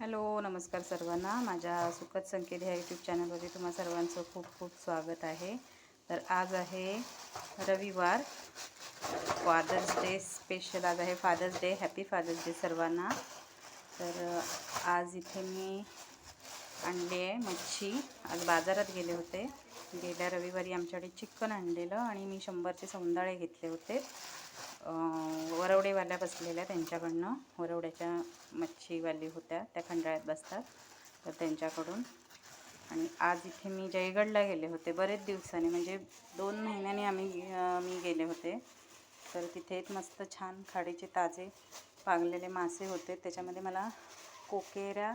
Hello नमस्कार सर्वांना. माझ्या सुखद संकेत ह्या यूट्यूब चॅनलवरती तुम्हा सर्वांचं खूप खूप स्वागत आहे. तर आज आहे रविवार. फादर्स डे स्पेशल आज आहे. Father's day happy father's day सर्वांना. तर आज इथे मी आणली आहे मच्छी. आज बाजारात गेले होते. गेल्या रविवारी आमच्याकडे चिकन आणलेलं आणि मी शंभरचे सौंदाळे घेतले होते. वरवडेवाल्या बसलेल्या त्यांच्याकडनं वरवड्याच्या मच्छीवाली होत्या त्या खंडाळ्यात बसतात तर त्यांच्याकडून. आणि आज इथे मी जयगडला गेले होते बरेच दिवसांनी म्हणजे दोन महिन्यांनी आम्ही मी गेले होते. तर तिथे एक मस्त छान खाडीचे ताजे पागलेले मासे होते. त्याच्यामध्ये मला कोकेऱ्या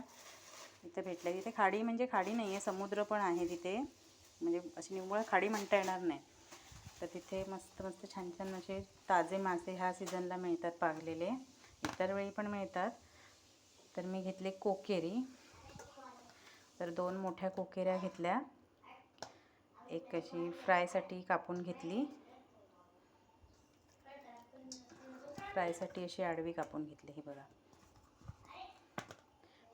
इथे भेटल्या. तिथे खाडी म्हणजे खाडी नाही आहे समुद्र पण आहे तिथे. म्हणजे अशी निव्वळ खाडी म्हणता येणार नाही. तर तिथे मस्त मस्त छान छान असे ताजे मासे ह्या सीझनला मिळतात पागलेले इतर वेळी पण मिळतात. तर मी घेतले कोकेरी. तर दोन मोठ्या कोकेऱ्या घेतल्या. एक अशी फ्रायसाठी कापून घेतली. फ्रायसाठी अशी आडवी कापून घेतली ही बघा.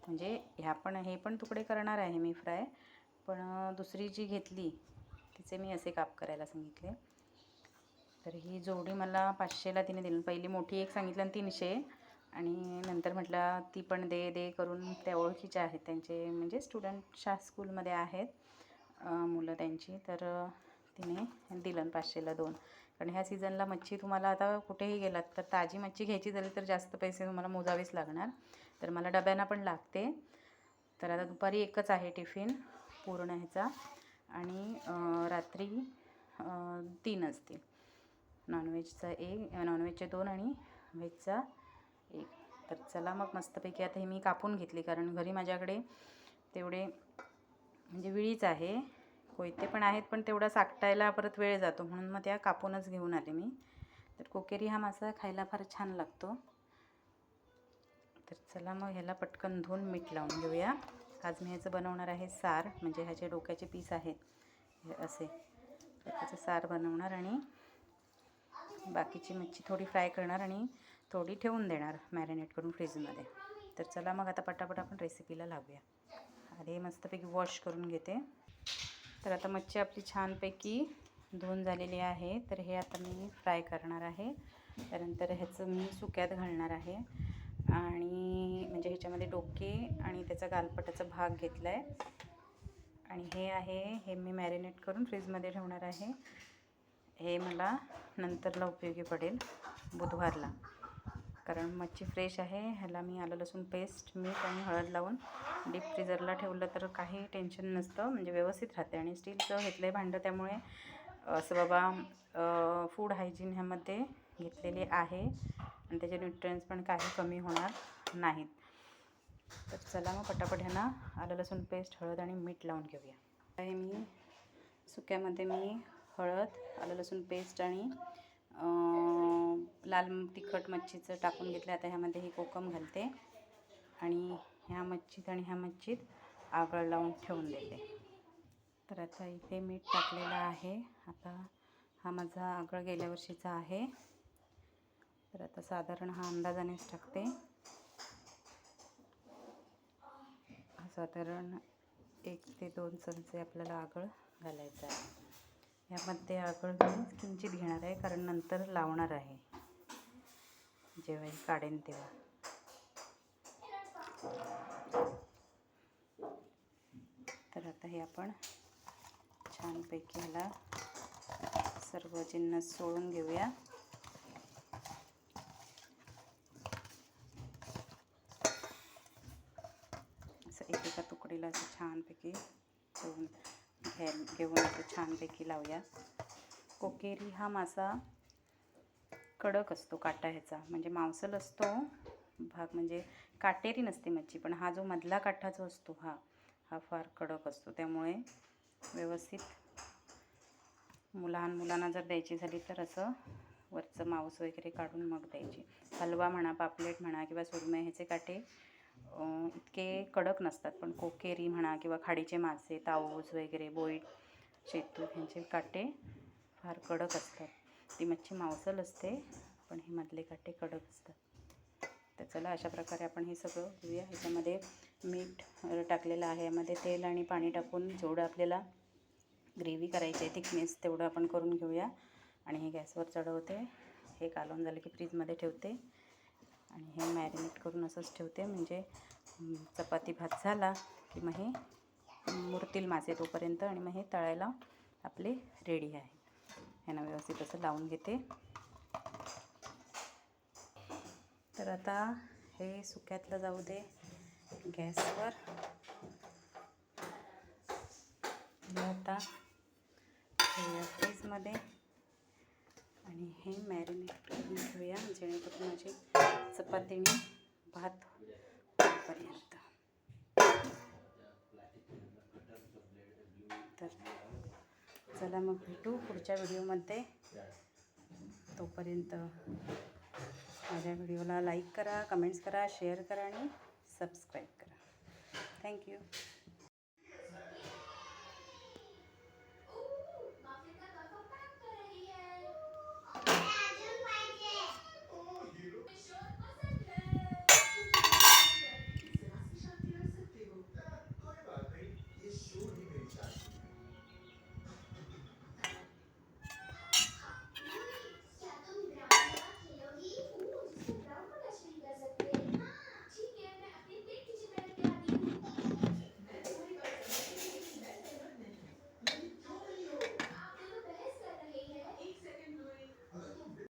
म्हणजे ह्या पण हे पण तुकडे करणार आहे मी फ्राय. पण दुसरी जी घेतली तिचे मी असे काप करायला सांगितले. तर ही जोडी मला पाचशेला तिने दिली. पहिली मोठी एक सांगितलं आणि तीनशे. आणि नंतर म्हटलं ती पण दे दे करून त्या ओळखीच्या आहेत. त्यांचे म्हणजे स्टुडंट स्कूलमध्ये आहेत मुलं त्यांची. तर तिने दिलं पाचशेला दोन. कारण ह्या सीझनला मच्छी तुम्हाला आता कुठेही गेलात तर ताजी मच्छी घ्यायची झाली तर जास्त पैसे तुम्हाला मोजावेच लागणार. तर मला डब्यांना पण लागते. तर आता दुपारी एकच आहे टिफिन पूर्ण ह्याचा. आणि रात्री तीन असतील नॉनव्हेजचा एक नॉनव्हेजचे दोन आणि व्हेजचा एक. तर चला मग मस्तपैकी आता हे मी कापून घेतली कारण घरी माझ्याकडे तेवढे म्हणजे विळीच आहे. कोयते पण आहेत पण तेवढा साकटायला परत वेळ जातो म्हणून मग त्या कापूनच घेऊन आले मी. तर कोकेरी हा मासा खायला फार छान लागतो. तर चला मग ह्याला पटकन धुवून मीठ लावून घेऊया. आज मी ह्याचं बनवणार आहे सार म्हणजे ह्याचे डोक्याचे पीस आहेत हे असे. त्याचं सार बनवणार आणि बाकीची मच्छी थोडी फ्राय करणार आणि थोडी ठेवून देणार मॅरिनेट करून फ्रीजमध्ये तर चला मग आता पटापट आपण रेसिपीला लागूया. अरे मस्तपैकी वॉश करून घेते. तर आता मच्छी आपली छानपैकी धुवून झालेली आहे. तर हे आता मी फ्राय करणार आहे. त्यानंतर ह्याचं मी सुक्यात घालणार आहे. आणि म्हणजे ह्याच्यामध्ये डोके आणि त्याचा गालपटाचा भाग घेतला आहे आणि हे आहे हे मी मॅरिनेट करून फ्रीजमध्ये ठेवणार आहे. हे मला नंतरला उपयोगी पडेल बुधवारला. कारण मच्छी फ्रेश आहे ह्याला मी आलं लसूण पेस्ट मीठ आणि हळद लावून डीप फ्रीजरला ठेवलं तर काही टेन्शन नसतं म्हणजे व्यवस्थित राहते. आणि स्टीलचं घेतलं आहे भांडं त्यामुळे असं बाबा फूड हायजीन ह्यामध्ये घेतलेले आहे. आणि त्याचे न्यूट्रियन्स पण काही कमी होणार नाहीत. तर चला मग पटापट ह्यांना आलं लसूण पेस्ट हळद आणि मीठ लावून घेऊया. हे मी सुक्यामध्ये मी हळद आलं लसूण पेस्ट आणि लाल तिखट मच्छीचं टाकून घेतलं आता ह्यामध्ये ही कोकम घालते आणि ह्या मच्छीत आणि ह्या मच्छीत आगळ लावून ठेवून देते. तर आता इथे मीठ टाकलेलं आहे. आता हा माझा आगळ गेल्या वर्षीचा आहे. तर आता साधारण हा अंदाजानेच टाकते. हा साधारण एक ते दोन चमचे आपल्याला आगळ घालायचं आहे. यामध्ये आगळ मी किंचित घेणार आहे कारण नंतर लावणार आहे. जेव्हा हे काढेन तेव्हा. तर आता हे आपण छानपैकी ह्याला सर्व जिन्नस सोडून घेऊया. असं एकेका तुकडीला असं छानपैकी सोडून घ्या घेऊन असं छानपैकी लावूया. कोकेरी हा मासा कडक असतो काटा ह्याचा. म्हणजे मांसल असतो भाग म्हणजे काटेरी नसते मच्छी पण हा जो मधला काठा जो असतो हा हा फार कडक असतो. त्यामुळे व्यवस्थित लहान मुलांना जर द्यायची झाली तर असं वरचं मांस वगैरे काढून मग द्यायची. हलवा म्हणा पापलेट म्हणा किंवा सुरमई ह्याचे काटे इतके कडक नसतात. पण कोकेरी म्हणा किंवा खाडीचे मासे ताऊस वगैरे बोईट शेतू ह्यांचे काटे फार कडक असतात. ती मच्छी मांसल असते पण हे मधले काटे कडक असतात. तर चला अशा प्रकारे आपण हे सगळं घेऊया ह्याच्यामध्ये मीठ टाकलेलं आहे. यामध्ये तेल आणि पाणी टाकून जेवढं आपल्याला ग्रेव्ही करायची आहे थिकनेस तेवढं आपण करून घेऊया. आणि हे गॅसवर चढवते. हे कालवून झालं की फ्रीजमध्ये ठेवते. आणि हे मॅरिनेट करून असंच ठेवते. म्हणजे चपाती भात झाला की मग हे मुरतील माझे तोपर्यंत आणि मग हे तळायला आपले रेडी आहे. ह्यांना व्यवस्थित असं लावून घेते. तर आता हे सुक्यातलं जाऊ दे गॅसवर. आता फ्रीजमध्ये आणि हे मॅरिनेट करून घेऊया जेणेकरून माझी चपाती भात होईपर्यंत. तर चला मग भेटू पुढच्या व्हिडिओमध्ये. तोपर्यंत माझ्या व्हिडिओला लाईक करा कमेंट्स करा शेअर करा आणि सबस्क्राईब करा. थँक्यू